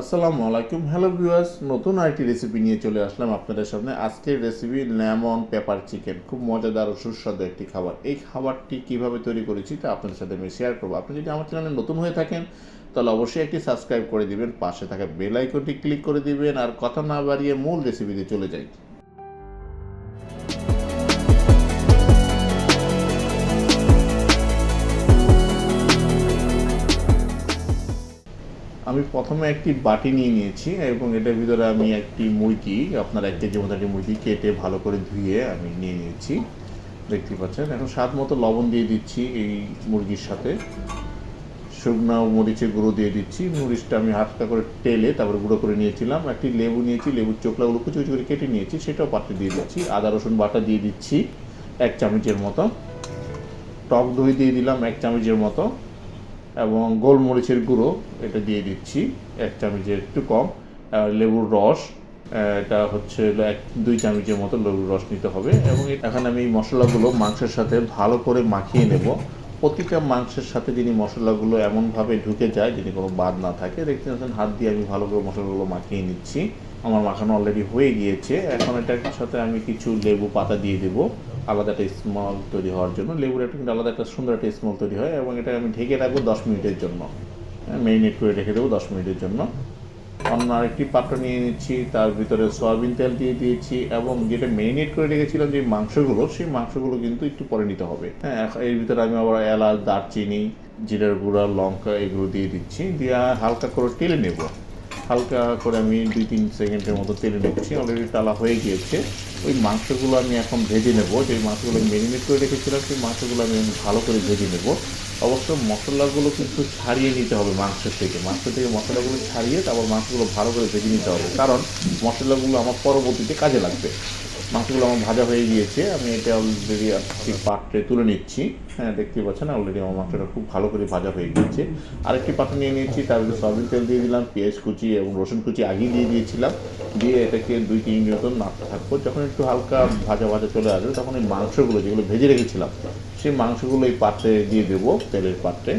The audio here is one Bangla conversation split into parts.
আসসালামু আলাইকুম। হ্যালো ভিউয়ার্স নতুন আরেকটি রেসিপি নিয়ে চলে আসলাম আপনাদের সামনে। আজকের রেসিপি লেমন পেপার চিকেন খুব মজাদার ও সুস্বাদু একটি খাবার। এই খাবারটি কীভাবে তৈরি করেছি তা আপনাদের সাথে আমি শেয়ার করব। আপনি যদি আমার চ্যানেলে নতুন হয়ে থাকেন, তাহলে অবশ্যই একটি সাবস্ক্রাইব করে দিবেন। পাশে থাকা বেল আইকনটি ক্লিক করে দিবেন। আর কথা না বাড়িয়ে মূল রেসিপিতে চলে যাই। আমি প্রথমে একটি বাটি নিয়ে নিয়েছি, এবং এটার ভিতরে আমি একটি মুরগি, আপনার এক কেজি মতো একটি মুরগি কেটে ভালো করে ধুয়ে আমি নিয়ে নিয়েছি। দেখতে পাচ্ছেন, এখন স্বাদ মতো লবণ দিয়ে দিচ্ছি এই মুরগির সাথে। শুকনো মরিচের গুঁড়ো দিয়ে দিচ্ছি, মরিচটা আমি হালকা করে টেলে তারপরে গুঁড়ো করে নিয়েছিলাম। একটি লেবু নিয়েছি, লেবুর চোখলাগুলো কুচি কুচি করে কেটে নিয়েছি, সেটাও পাত্রে দিয়ে দিচ্ছি। আদা, রসুন বাটা দিয়ে দিচ্ছি এক চামচের মতো। টক দই দিয়ে দিলাম এক চামচের মতো। এবং গোলমরিচের গুঁড়ো এটা দিয়ে দিচ্ছি। এক চামচের একটু কম। লেবুর রস এটা হচ্ছে এক, দুই চামচের মতো লেবুর রস নিতে হবে। এবং এখন আমি এই মশলাগুলো মাংসের সাথে ভালো করে মাখিয়ে নেব। প্রতিটা মাংসের সাথে যিনি মশলাগুলো এমনভাবে ঢুকে যায় যিনি কোনো বাদ না থাকে, দেখতে পাচ্ছেন হাত দিয়ে আমি ভালো করে মশলাগুলো মাখিয়ে নিচ্ছি। আমার মাখানো অলরেডি হয়ে গিয়েছে। এখন এটার সাথে আমি কিছু লেবু পাতা দিয়ে দেবো। আলাদা একটা স্মল তৈরি হওয়ার জন্য। লেবুর একটা কিন্তু আলাদা একটা সুন্দর একটা স্মল তৈরি হয় এবং এটা আমি ঢেকে রাখব দশ মিনিটের জন্য। মেরিনেট করে রেখে দেবো দশ মিনিটের জন্য। অন্য আরেকটি পাত্র নিয়ে নিচ্ছি, তার ভিতরে সয়াবিন তেল দিয়ে দিয়েছি এবং যেটা মেরিনেট করে রেখেছিলাম যে মাংসগুলো, সেই মাংসগুলো কিন্তু একটু পরে নিতে হবে। হ্যাঁ এর ভিতরে আমি আবার এলাচ, দারচিনি, জিরার গুঁড়া, লঙ্কা, এগুলো দিয়ে দিচ্ছি। দিয়ে হালকা করে টেলে নেব। হালকা করে আমি দুই তিন সেকেন্ডের মতো তেলে নিচ্ছি। অলরেডি তালা হয়ে গিয়েছে। ওই মাংসগুলো আমি এখন ভেজে নেব। যে মাংসগুলো মেরিনেট করে রেখেছিলাম, সেই মাংসগুলো আমি ভালো করে ভেজে নেব। অবশ্য মশলাগুলো কিন্তু ছাড়িয়ে নিতে হবে মাংসের থেকে। মাংস থেকে মশলাগুলো ছাড়িয়ে তারপর মাংসগুলো ভালো করে ভেজে নিতে হবে। কারণ মশলাগুলো আমার পরবর্তীতে কাজে লাগবে। মাংসগুলো আমার ভাজা হয়ে গিয়েছে, আমি এটা অলরেডি একটি পাত্রে তুলে নিচ্ছি। হ্যাঁ দেখতেই পাচ্ছেন অলরেডি আমার মাংসটা খুব ভালো করে ভাজা হয়ে গিয়েছে। আরেকটি পাত্র নিয়ে নিয়েছি, তার ভিতরে সয়াবিন তেল দিয়ে দিলাম, পেঁয়াজ কুচি এবং রসুন কুচি আগেই দিয়ে দিয়েছিলাম। দিয়ে এটাকে দুই তিন মিনিট মতন নাড়তে থাকব। যখন একটু হালকা ভাজা ভাজা চলে আসবে, তখন এই মাংসগুলো যেগুলো ভেজে রেখেছিলাম, সেই মাংসগুলো এই পাত্রে দিয়ে দেবো, তেলের পাত্রে।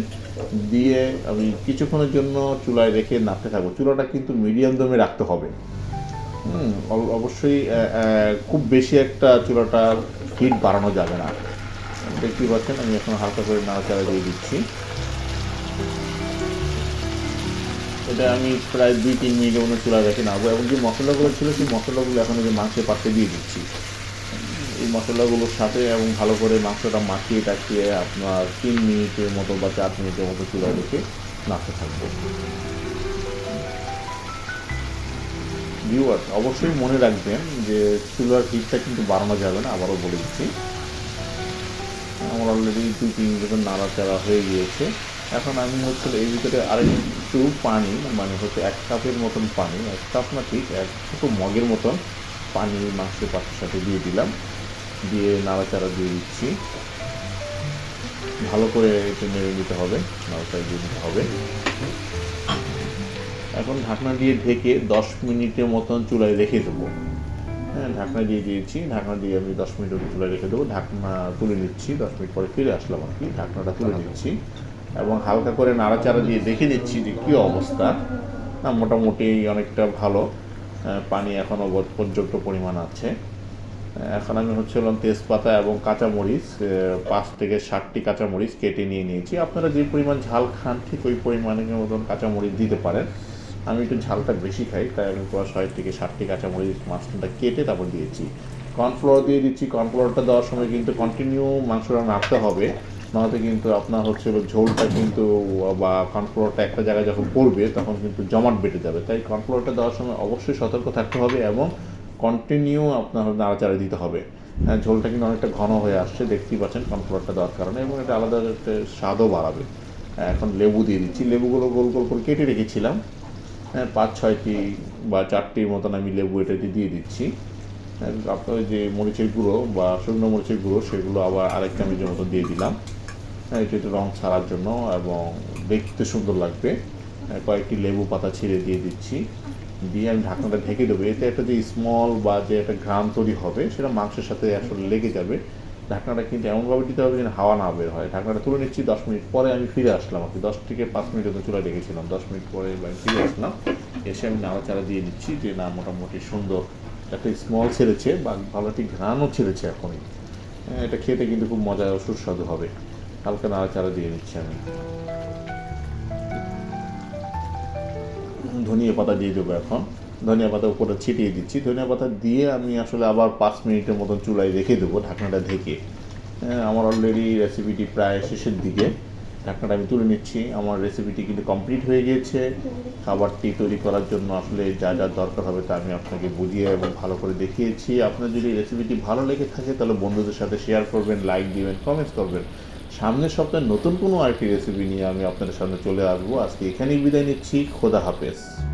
দিয়ে আমি কিছুক্ষণের জন্য চুলায় রেখে নাড়তে থাকব। চুলাটা কিন্তু মিডিয়াম দমে রাখতে হবে। অবশ্যই খুব বেশি একটা চুলাটা হিট বাড়ানো যাবে না। দেখতেই পাচ্ছেন, আমি এখন হালকা করে নাড়াচাড়া দিয়ে দিচ্ছি। এটা আমি প্রায় দুই তিন মিনিটের মতো চুলা রেখে নাড়বো এবং যে মশলাগুলো ছিল, সেই মশলাগুলো এখন যে মাংসের পাত্রে দিয়ে দিচ্ছি। এই মশলাগুলোর সাথে এবং ভালো করে মাংসটা মাখিয়ে টাকিয়ে আপনার তিন মিনিটের মতো বা চার মিনিটের মতো চুলা রেখে নাড়তে থাকব। ভিউয়ার্স অবশ্যই মনে রাখবেন যে চুলার হিটটা কিন্তু বাড়ানো যাবে না, আবারও বলে দিচ্ছি। আমার অলরেডি দুই, তিন মিনিট নাড়াচাড়া হয়ে গিয়েছে, এখন আমি হচ্ছে এই ভিতরে আরেকটু পানি মানে হচ্ছে এক কাপের মতন পানি, এক কাপ না ঠিক, এক ছোটো মগের মতন পানি মাংসের পাত্রের সাথে দিয়ে দিলাম, দিয়ে নাড়াচাড়া দিয়ে দিচ্ছি। ভালো করে একটু নেড়ে নিতে হবে, নাড়াচাড়া দিয়ে দিতে হবে। এখন ঢাকনা দিয়ে ঢেকে দশ মিনিটের মতন চুলায় রেখে দেবো। হ্যাঁ ঢাকনা দিয়ে দিয়েছি ঢাকনা দিয়ে আমি দশ মিনিট চুলায় রেখে দেবো। ঢাকনা তুলে নিচ্ছি দশ মিনিট পরে ফিরে আসলাম আর কি ঢাকনাটা তুলে নিচ্ছি। এবং হালকা করে নাড়াচাড়া দিয়ে দেখে নিচ্ছি যে কী অবস্থা। না মোটামুটি অনেকটা ভালো। পানি এখনও পর্যাপ্ত পরিমাণ আছে। এখন আমি হচ্ছে হলাম তেজপাতা এবং কাঁচামরিচ পাঁচ থেকে ষাটটি কাঁচামরিচ কেটে নিয়ে নিয়েছি। আপনারা যে পরিমাণ ঝাল খান ঠিক ওই পরিমাণের মতন কাঁচামরিচ দিতে পারেন। আমি একটু ঝালটা বেশি খাই তাই আমি প্রায় ছয় থেকে ষাটটি কাঁচামরিচ মাছটা কেটে তারপর দিয়েছি। কর্নফ্লাওয়ার দিয়ে দিচ্ছি কর্নফ্লাওয়ারটা দেওয়ার সময় কিন্তু কন্টিনিউ মাংসটা নাড়তে হবে নয়তো কিন্তু আপনার হচ্ছে ঝোলটা কিন্তু বা কর্নফ্লাওয়ারটা একটা জায়গায় যখন পড়বে তখন কিন্তু জমাট বেটে যাবে। তাই কর্নফ্লাওয়ারটা দেওয়ার সময় অবশ্যই সতর্ক থাকতে হবে এবং কন্টিনিউ আপনার নাড়াচাড়া দিতে হবে। হ্যাঁ, ঝোলটা কিন্তু অনেকটা ঘন হয়ে আসছে দেখতেই পাচ্ছেন কর্নফ্লাওয়ারটা দেওয়ার কারণে এবং এটা আলাদা স্বাদও বাড়াবে। এখন লেবু দিয়ে দিচ্ছি লেবুগুলো গোল গোল করে কেটে রেখেছিলাম। পাঁচ ছয়টি বা চারটির মতন আমি লেবু এটাতে দিয়ে দিচ্ছি। হ্যাঁ, আপনার যে মরিচের গুঁড়ো বা শুকনো মরিচের গুঁড়ো সেগুলো আবার আরেক চামচের মতো দিয়ে দিলাম। হ্যাঁ এটা একটু রং ছাড়ার জন্য এবং দেখতে সুন্দর লাগবে। হ্যাঁ, কয়েকটি লেবু পাতা ছিঁড়ে দিয়ে দিচ্ছি। দিয়ে আমি ঢাকনাটা ঢেকে দেবো। এতে একটা যে স্মল বা যে একটা ঘ্রাণ তৈরি হবে সেটা মাংসের সাথে আসলে লেগে যাবে। ঢাকনাটা কিন্তু এমনভাবে দিতে হবে যেন হাওয়া না বের হয়। ঢাকনাটা তুলে নিচ্ছি দশ মিনিট পরে আমি ফিরে আসলাম। আর কি দশ থেকে পাঁচ মিনিট মতো চুলা রেখেছিলাম দশ মিনিট পরে এবার ফিরে আসলাম। এসে আমি নাড়া নাড়াচাড়া দিয়ে দিচ্ছি যে না মোটামুটি সুন্দর একটা স্মল ছেড়েছে বা ভালো একটি ঘ্রাণও ছেড়েছে এখনই। হ্যাঁ, এটা খেতে কিন্তু খুব মজা ও সুস্বাদু হবে। হালকা নাড়াচাড়া দিয়ে দিচ্ছি আমি। ধনিয়া পাতা দিয়ে দেবো এখন। ধনিয়া পাতা উপরে ছিটিয়ে দিচ্ছি। ধনিয়া পাতা দিয়ে আমি আসলে আবার পাঁচ মিনিটের মতন চুলায় রেখে দেবো ঢাকনাটা ঢেকে। হ্যাঁ, আমার অলরেডি রেসিপিটি প্রায় শেষের দিকে। ঢাকনাটা আমি তুলে নিচ্ছি। আমার রেসিপিটি কিন্তু কমপ্লিট হয়ে গিয়েছে। খাবারটি তৈরি করার জন্য আসলে যা যা দরকার হবে তা আমি আপনাকে বুঝিয়ে এবং ভালো করে দেখিয়েছি। আপনার যদি রেসিপিটি ভালো লেগে থাকে তাহলে বন্ধুদের সাথে শেয়ার করবেন লাইক দিবেন কমেন্টস করবেন। সামনের সপ্তাহে নতুন কোনো আরেকটি রেসিপি নিয়ে আমি আপনাদের সামনে চলে আসব। আজকে এখানেই বিদায় নিচ্ছি। খোদা হাফেজ।